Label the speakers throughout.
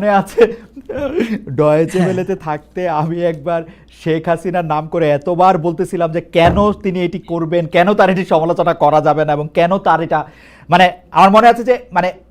Speaker 1: মনে আছে ডয়েচে ভেলেতে থাকতে আমি একবার শেখ হাসিনার নাম করে এতবার বলতেছিলাম যে কেন তিনি এটি করবেন কেন তার এটি সমালোচনা করা যাবে না এবং কেন তার এটা মানে আমার মনে আছে যে মানে
Speaker 2: হ্যাঁ, হ্যাঁ।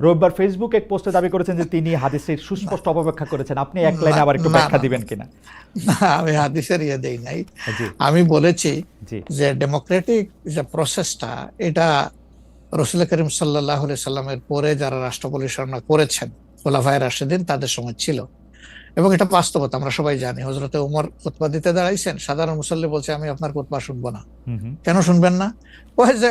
Speaker 1: রবিবার ফেসবুক এক পোস্টে দাবি করেছেন যে তিনি হাদিসের সুস্পষ্ট অপব্যাখ্যা করেছেন। আপনি এক লাইনে আবার একটু ব্যাখ্যা দিবেন কিনা?
Speaker 2: না, আমি হাদিসের ইয়ে দেই নাই। আমি বলেছি যে ডেমোক্রেটিক যে প্রসেসটা এটা রসুল করিম সাল্লাহ সাল্লামের পরে যারা রাষ্ট্র পরিচালনা করেছেন খোলাফায় রাশেদিন তাদের সময় ছিল। এবং এটা বাস্তবতা আমরা সবাই জানি। হজরতে উমর খুতবা দিতে দাঁড়াইছেন সাধারণ মুসল্লি বলছে আমি আপনার খুতবা শুনব না। কেন শুনবেন না? ওই যে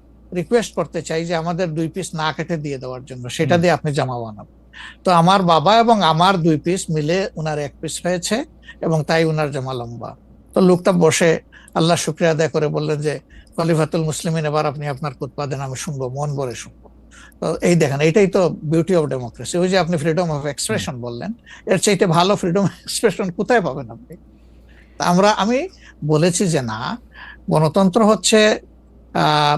Speaker 2: রিকোয়েস্ট করতে চাই যে আমাদের দুই পিস না কেটে দিয়ে দেওয়ার জন্য সেটা দিয়ে আপনি জামা বানাবেন তো আমার বাবা এবং আমার দুই পিস মিলে উনার এক পিস হয়েছে এবং তাই উনার জামা লম্বা। তো লোকটা বসে আল্লাহ শুক্রিয়া আদায় করে বললেন যে খলিফাতুল মুসলিমিন এবার আপনি আপনার উৎপাদন আমি শুনব মন ভরে শুনব। তো এই দেখেন এটাই তো বিউটি অফ ডেমোক্রেসি ওই যে আপনি ফ্রিডম অফ এক্সপ্রেশন বললেন এর চাইতে ভালো ফ্রিডম এক্সপ্রেশন কোথায় পাবেন আপনি? তা আমরা আমি বলেছি যে না গণতন্ত্র হচ্ছে আহ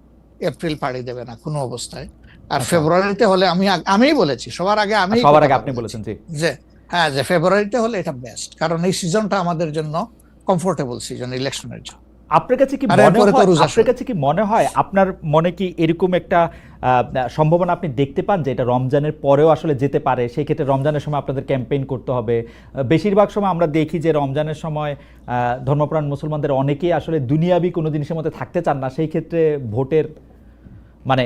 Speaker 2: এপ্রিল পাড়ি দেবে না কোনো অবস্থায়। আর
Speaker 1: আচ্ছা।
Speaker 2: ফেব্রুয়ারিতে হলে আমি আমিই বলেছি সবার আগে আমি
Speaker 1: সবার আগে আপনি বলেছেন জি।
Speaker 2: যে হ্যাঁ যে ফেব্রুয়ারিতে হলে এটা বেস্ট কারণ এই সিজনটা আমাদের জন্য কমফোর্টেবল সিজন ইলেকশনের জন্য
Speaker 1: আপনার কাছে কি মনে হয় আপনার কাছে কি মনে হয় আপনার মনে কি এরকম একটা সম্ভাবনা আপনি দেখতে পান যে এটা রমজানের পরেও আসলে যেতে পারে? সেই ক্ষেত্রে রমজানের সময় আপনাদের ক্যাম্পেইন করতে হবে। বেশিরভাগ সময় আমরা দেখি যে রমজানের সময় আহ, ধর্মপ্রাণ মুসলমানদের অনেকেই আসলে দুনিয়াবি কোনো জিনিসের মধ্যে থাকতে চান না। সেই ক্ষেত্রে ভোটের মানে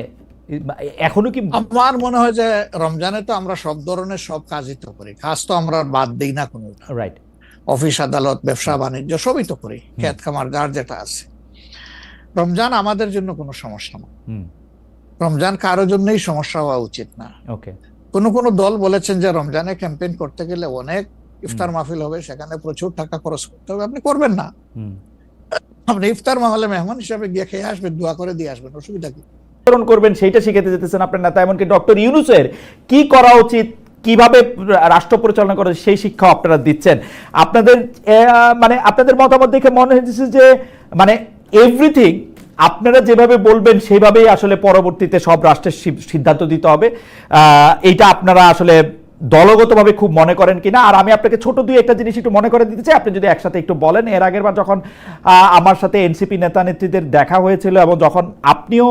Speaker 1: এখনও কি
Speaker 2: আমার মনে হয় যে রমজানে তো আমরা সব ধরনের সব কাজই তো করি। কাজ তো আমরা বাদ দিই না কোনো
Speaker 1: রাইট
Speaker 2: অফিস আদালত ব্যবসা বাণিজ্য সবই তো করি। খেত খামার যার যেটা আছে। রমজান আমাদের জন্য কোনো সমস্যা না। রমজান কারও জন্যই সমস্যা হওয়া উচিত না।
Speaker 1: ওকে
Speaker 2: কোনো কোনো দল বলেছেন যে রমজানে ক্যাম্পেইন করতে গেলে অনেক ইফতার মাহফিল হবে সেখানে প্রচুর টাকা খরচ করতে হবে। আপনি করবেন না। আপনি ইফতার মাহলে মেহমান হিসাবে গিয়ে খেয়ে আসবেন দোয়া করে দিয়ে আসবেন অসুবিধা কি?
Speaker 1: অনুসরণ করবেন, সেইটা শিখাতে যেতেছেন আপনার নেতা। এমনকি ডক্টর ইউনুসের কি করা উচিত, কীভাবে রাষ্ট্র পরিচালনা করে সেই শিক্ষা আপনারা দিচ্ছেন। আপনাদের মানে আপনাদের মতামত দেখে মনে হয়েছে যে মানে এভরিথিং আপনারা যেভাবে বলবেন সেভাবেই আসলে পরবর্তীতে সব রাষ্ট্রের সিদ্ধান্ত দিতে হবে। এইটা আপনারা আসলে দলগতভাবে খুব মনে করেন কিনা। আর আমি আপনাকে ছোট দুই একটা জিনিস একটু মনে করে দিতে চাই। আপনি যদি একসাথে একটু বলেন, এর আগের বার যখন আমার সাথে এনসিপি নেতা নেত্রীদের দেখা হয়েছিল এবং যখন আপনিও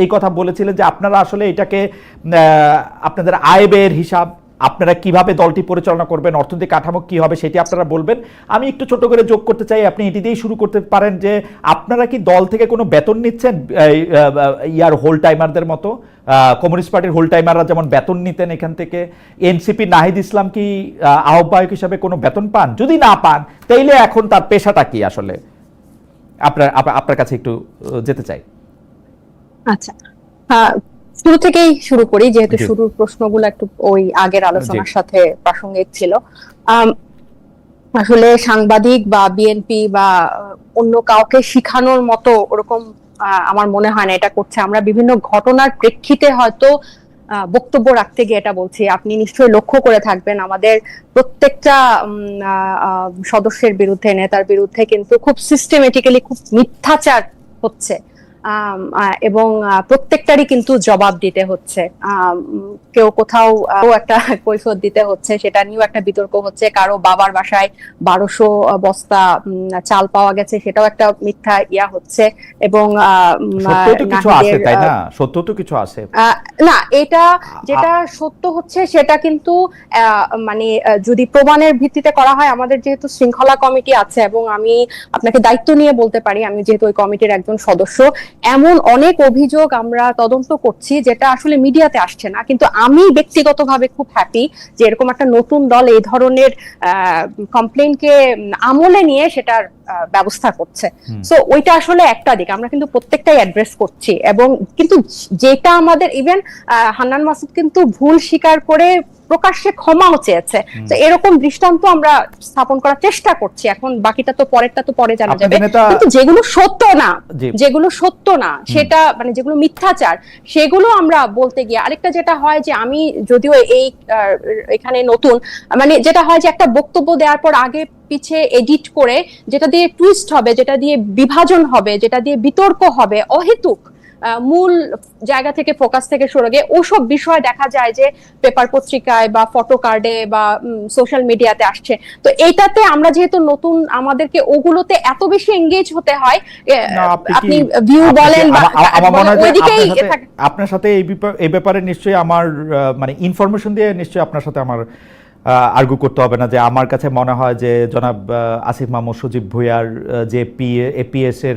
Speaker 1: এই কথা বলেছিলেন যে আপনারা আসলে এটাকে আপনাদের আয় ব্যয়ের হিসাব, আপনারা কীভাবে দলটি পরিচালনা করবেন, অর্থনৈতিক কাঠামো কি হবে সেটি আপনারা বলবেন। আমি একটু ছোট করে যোগ করতে চাই, আপনি এটি দিয়েই শুরু করতে পারেন যে আপনারা কি দল থেকে কোনো বেতন নিচ্ছেন? ইয়ার হোল টাইমারদের মতো কমিউনিস্ট পার্টির হোল টাইমাররা যেমন বেতন নিতেন এখান থেকে, এনসিপি নাহিদ ইসলাম কি আহ্বায়ক হিসাবে কোনো বেতন পান? যদি না পান, তাইলে এখন তার পেশাটা কি আসলে? আপনার আপনার কাছে একটু যেতে চাই।
Speaker 3: আচ্ছা। শুরু থেকেই শুরু করি যেহেতু শুরুর প্রশ্নগুলো একটু ওই আগের আলোচনার সাথে প্রাসঙ্গিক ছিল। আসলে সাংবাদিক বা বিএনপি বা অন্য কাউকে শিখানোর মতো ওরকম আমার মনে হয় না এটা করছে। আমরা বিভিন্ন ঘটনার প্রেক্ষিতে হয়তো আহ, বক্তব্য রাখতে গিয়ে এটা বলছি। আপনি নিশ্চয়ই লক্ষ্য করে থাকবেন আমাদের প্রত্যেকটা সদস্যের বিরুদ্ধে নেতার বিরুদ্ধে কিন্তু খুব সিস্টেমেটিক্যালি খুব মিথ্যাচার হচ্ছে। এবং প্রত্যেকটারই কিন্তু জবাব দিতে হচ্ছে। কেউ কোথাও একটা কৈফত দিতে হচ্ছে সেটা নিয়েও একটা বিতর্ক হচ্ছে। কারও বাবার বাসায় বারোশো বস্তা চাল পাওয়া গেছে সেটাও একটা মিথ্যা ইয়া হচ্ছে এবং
Speaker 1: সত্য তো কিছু আছে না?
Speaker 3: এটা যেটা সত্য হচ্ছে সেটা কিন্তু আহ, মানে যদি প্রমাণের ভিত্তিতে করা হয় আমাদের যেহেতু শৃঙ্খলা কমিটি আছে এবং আমি আপনাকে দায়িত্ব নিয়ে বলতে পারি আমি যেহেতু ওই কমিটির একজন সদস্য এমন অনেক অভিযোগ আমরা তদন্ত করছি যেটা আসলে মিডিয়াতে আসছে না। কিন্তু আমি ব্যক্তিগতভাবে খুব হ্যাপি যে এরকম একটা নতুন দল এই ধরনের, আহ কমপ্লেনকে আমলে নিয়ে সেটার ব্যবস্থা করছে। সো ওইটা আসলে একটা দিক। আমরা কিন্তু প্রত্যেকটাই অ্যাড্রেস করছি এবং কিন্তু যেটা আমাদের ইভেন হান্নান মাসুদ কিন্তু ভুল স্বীকার করে প্রকাশ্যে ক্ষমাও চেয়েছে। তো এরকম দৃষ্টান্ত আমরা স্থাপন করার চেষ্টা করছি। এখন বাকিটা তো পরেরটা তো পরে জানা যাবে। কিন্তু যেগুলো সত্য না যেগুলো সত্য না সেটা মানে যেগুলো মিথ্যাচার সেগুলো আমরা বলতে গিয়ে আরেকটা যেটা হয় যে আমি যদিও এই এখানে নতুন মানে যেটা হয় যে একটা বক্তব্য দেওয়ার পর আগে পিছে এডিট করে যেটা দিয়ে টুইস্ট হবে যেটা দিয়ে বিভাজন হবে যেটা দিয়ে বিতর্ক হবে অহেতুক মূল জায়গা থেকে ফোকাস থেকে সরে গিয়ে ওসব বিষয় দেখা যায় যে পেপার পত্রিকায় বা ফটো কার্ডে বা সোশ্যাল মিডিয়াতে আসছে তো এইটাতে আমরা যেহেতু নতুন আমাদেরকে ওগুলোতে এত বেশি এঙ্গেজ হতে হয়
Speaker 1: আপনি
Speaker 3: ভিউ বলেন বা ওইদিকেই।
Speaker 1: আপনার সাথে এই ব্যাপারে নিশ্চয়ই আমার মানে ইনফরমেশন দিয়ে নিশ্চয়ই আপনার সাথে আমার আর্গু করতে হবে না যে আমার কাছে মনে হয় যে জনাব আসিফ মাহমুদ সজীব ভুইয়ার যে পি এপিএস এর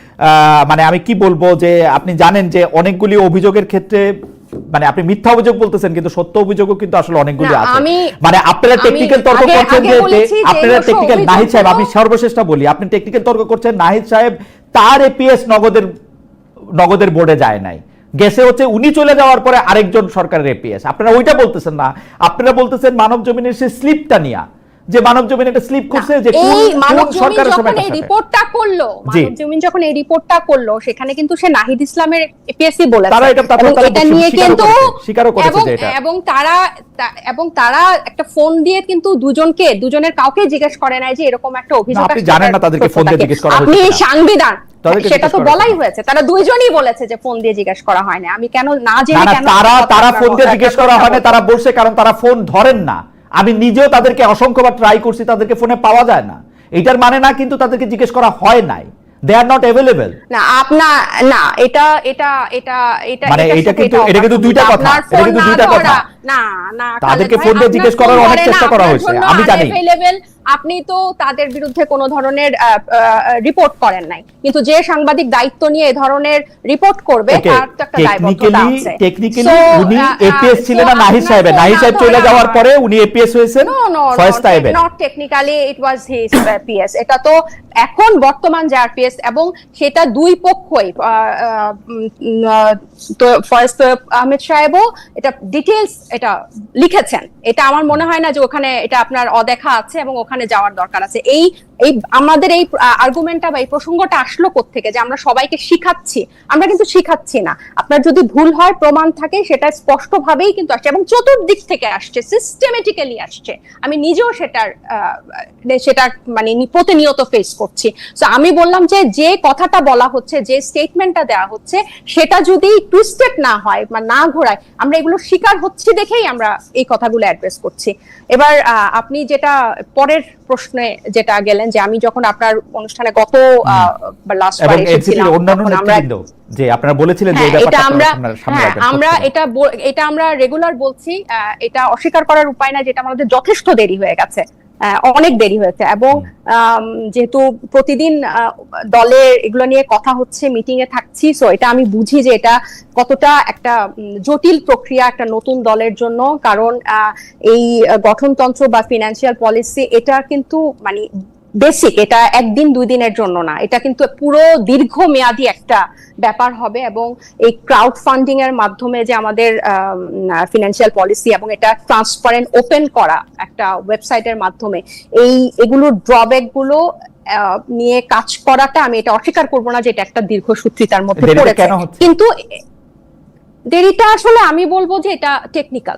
Speaker 1: মানে আমি কি বলব যে আপনি জানেন যে অনেকগুলি অভিযোগের ক্ষেত্রে মানে আপনি মিথ্যা অভিযোগ বলতেছেন কিন্তু সত্য অভিযোগও কিন্তু আসলে অনেকগুলি আছে। মানে আপনারা টেকনিক্যাল তর্ক করছেন যে আপনারা টেকনিক্যাল নাহিদ সাহেব আমি সর্বশেষটা বলি আপনি টেকনিক্যাল তর্ক করছেন নাহিদ সাহেব তার এপিএস নগদের নগদের বোর্ডে যায় নাই। গেছে হচ্ছে উনি চলে যাওয়ার পরে আরেকজন সরকারের এপিএস আপনারা ওইটা বলতেছেন না। আপনারা বলতেছেন মানব জমিনের সে স্লিপটা নিয়া। যে মানব জমিন একটা স্লিপ করছে যে কোন-
Speaker 3: এই মানব জমিন যখন এই রিপোর্টটা করল মানব জমিন যখন এই রিপোর্টটা করল সেখানে কিন্তু সে নাহিদ ইসলামের এপিএসসি বলেছে।
Speaker 1: তারা এটা তারপর তারা
Speaker 3: এটা নিয়ে কিন্তু
Speaker 1: করেছে, স্বীকারও করেছে যে এটা
Speaker 3: এবং তারা এবং তারা একটা ফোন দিয়ে কিন্তু দুজনকে দুজনের কাউকে জিজ্ঞেস করে নাই যে এরকম একটা অভিযোগ
Speaker 1: আপনি জানেন না তাদেরকে ফোন দিয়ে। জিজ্ঞেস করা
Speaker 3: আপনি
Speaker 1: হয়েছে কিনা?
Speaker 3: সাংবিধান। সেটা তো বলাই
Speaker 1: হয়েছে।
Speaker 3: তারা দুইজনই বলেছে যে ফোন দিয়ে জিজ্ঞেস করা হয় না আমি কেন না
Speaker 1: না
Speaker 3: জেনে কেন
Speaker 1: তারা তারা ফোন দিয়ে জিজ্ঞেস করা হয় না তারা বলছে কারণ তারা ফোন ধরেন না। আমি নিজেও তাদেরকে অসংখ্যবার ট্রাই করছি তাদেরকে ফোনে পাওয়া যায় না। এটার মানে না কিন্তু তাদেরকে জিজ্ঞেস করা হয় নাই। দে আর নট অ্যাভেলেবল
Speaker 3: না আপনার না এটা এটা এটা এটা
Speaker 1: মানে এটা কিন্তু-
Speaker 3: এটা
Speaker 1: এটা কিন্তু দুইটা কথা, এটা কিন্তু দুইটা কথা।
Speaker 3: না না
Speaker 1: তাদেরকে ফোন দিয়ে জিজ্ঞেস করার অনেক চেষ্টা করা হয়েছে, আমি জানি।
Speaker 3: আপনি তো তাদের বিরুদ্ধে কোনো ধরনের রিপোর্ট করেন নাই। কিন্তু যে সাংবাদিক দায়িত্ব নিয়ে এ ধরনের রিপোর্ট করবে তার তো একটা দায়বদ্ধতা
Speaker 1: টেকনিক্যালি
Speaker 3: আছে।
Speaker 1: টেকনিক্যালি উনি এপিএস ছিলেন না নাহিদ
Speaker 3: আপনার
Speaker 1: সাহেবের।
Speaker 3: ফোন
Speaker 1: নাহিদ
Speaker 3: না
Speaker 1: সাহেব চলে যাওয়ার পরে উনি এপিএস হয়েছেন
Speaker 3: no,
Speaker 1: তাইবের
Speaker 3: not technically it was his uh, এটা তো এখন বর্তমান যে আরপিএস এবং সেটা দুই পক্ষই তো ফয়েজ আহমেদ সাহেবও এটা ডিটেলস এটা লিখেছেন। এটা আমার মনে হয় না যে ওখানে এটা আপনার অদেখা আছে এবং ওখানে যাওয়ার দরকার আছে। এই এই আমাদের এই আর্গুমেন্টটা বা এই প্রসঙ্গটা আসলো থেকে যে আমরা সবাইকে শিখাচ্ছি। আমরা কিন্তু শিখাচ্ছি না। আপনার যদি ভুল হয়, প্রমাণ থাকে, সেটা স্পষ্টভাবেই কিন্তু আসছে এবং চতুর্দিক থেকে আসছে সিস্টেমেটিক্যালি আসছে। আমি নিজেও সেটার সেটা মানে প্রতিনিয়ত ফেস করছি। তো আমি বললাম যে যে কথাটা বলা হচ্ছে, যে স্টেটমেন্টটা দেওয়া হচ্ছে, সেটা যদি টুইস্টেড না হয় বা না ঘোরায়, আমরা এগুলো শিকার হচ্ছি দেখেই আমরা এই কথাগুলো অ্যাড্রেস করছি। এবার আপনি যেটা পরের প্রশ্নে যেটা গেলেন যে আমি যখন আপনার অনুষ্ঠানে গত লাস্ট
Speaker 1: যে আপনারা বলেছিলেন যে
Speaker 3: হ্যাঁ, এটা আমরা হ্যাঁ, আমরা এটা এটা আমরা রেগুলার বলছি এটা অস্বীকার করার উপায় না যেটা আমাদের যথেষ্ট দেরি হয়ে গেছে অনেক দেরি হয়েছে। এবং যেহেতু প্রতিদিন আহ, দলে এগুলো নিয়ে কথা হচ্ছে মিটিং এ থাকছি সো এটা আমি বুঝি যে এটা কতটা একটা জটিল প্রক্রিয়া একটা নতুন দলের জন্য কারণ আহ, এই গঠনতন্ত্র বা ফিনান্সিয়াল পলিসি এটা কিন্তু মানে বেসিক এটা একদিন দুই দিনের জন্য না। এটা কিন্তু পুরো দীর্ঘমেয়াদী একটা ব্যাপার হবে এবং এই ক্রাউড ফান্ডিং এর মাধ্যমে যে আমাদের ফিনান্সিয়াল পলিসি এবং এটা ট্রান্সপারেন্ট ওপেন করা একটা ওয়েবসাইটের মাধ্যমে এই এগুলোর ড্রব্যাকগুলো নিয়ে কাজ করাটা আমি এটা অস্বীকার করব না যে এটা একটা দীর্ঘসূত্রিতার মধ্যে পড়েছে। কিন্তু দেরিটা আসলে আমি বলব যে এটা টেকনিক্যাল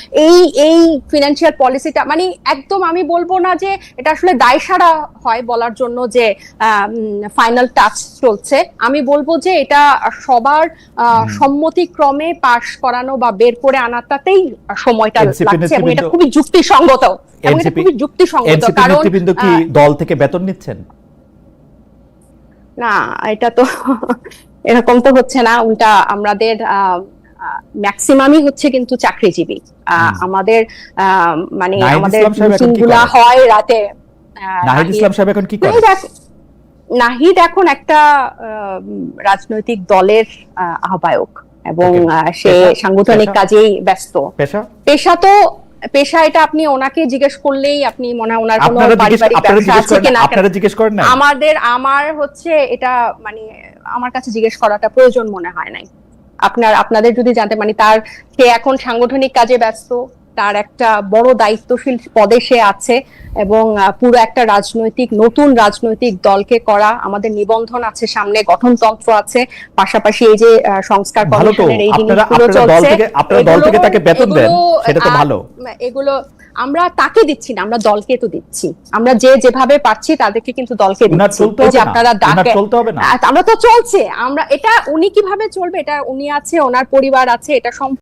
Speaker 3: এই এই ফিনান্সিয়াল পলিসিটা মানে একদম আমি বলব না যে এটা আসলে দায়সারা হয় বলার জন্য যে ফাইনাল টাচ চলছে। আমি বলব যে এটা সবার সম্মতিক্রমে পাশ করানো বা বের করে আনাটাতেই সময়টা লাগছে এবং এটা খুবই যুক্তিসঙ্গত এবং এটা খুবই যুক্তিসঙ্গত কারণ
Speaker 1: কি দল থেকে বেতন নিচ্ছেন?
Speaker 3: না এটা তো এরকম তো হচ্ছে না। উল্টা আমাদের ম্যাক্সিমামই হচ্ছে কিন্তু চাকরিজীবী। আহ, আমাদের মানে আমাদের
Speaker 1: ইসলাম সাহেব এখন
Speaker 3: মিটিং
Speaker 1: কি
Speaker 3: গুলা
Speaker 1: করেন?
Speaker 3: হয় রাতে
Speaker 1: নাহিদ ইসলাম সাহেব এখন কি করেন
Speaker 3: নাহিদ এখন একটা রাজনৈতিক দলের আহ্বায়ক। এবং সে সাংগঠনিক কাজেই ব্যস্ত।
Speaker 1: পেশা?
Speaker 3: তো পেশা এটা আপনি ওনাকে জিজ্ঞেস করলেই আপনি মনে হয় ওনার কোনো পারিবারিক ব্যবসা আছে কিনা?
Speaker 1: আপনারা জিজ্ঞেস করেন না?
Speaker 3: আমাদের আমার হচ্ছে এটা মানে আমার কাছে জিজ্ঞেস করাটা প্রয়োজন মনে হয় নাই। আপনার আপনাদের যদি জানতে মানে তার সে এখন সাংগঠনিক কাজে ব্যস্ত তার একটা বড় দায়িত্বশীল পদে সে আছে এবং পুরো একটা রাজনৈতিক নতুন রাজনৈতিক দলকে করা আমাদের নিবন্ধন আছে সামনে গঠনতন্ত্র আছে পাশাপাশি এই যে সংস্কার কমিশনের এই জিনিসগুলো চলছে
Speaker 1: আপনারা দল থেকে তাকে বেতন দেন সেটা তো ভালো।
Speaker 3: এগুলো আমরা তাকে দিচ্ছি না আমরা দলকে তো দিচ্ছি। আমরা যে যেভাবে পাচ্ছি তাদেরকে কিন্তু দলকে দিচ্ছি। যে আপনারা ডাকে আমরা তো চলছে আমরা এটা উনি কীভাবে চলবে? এটা উনি আছে ওনার পরিবার আছে এটা সম্পূর্ণ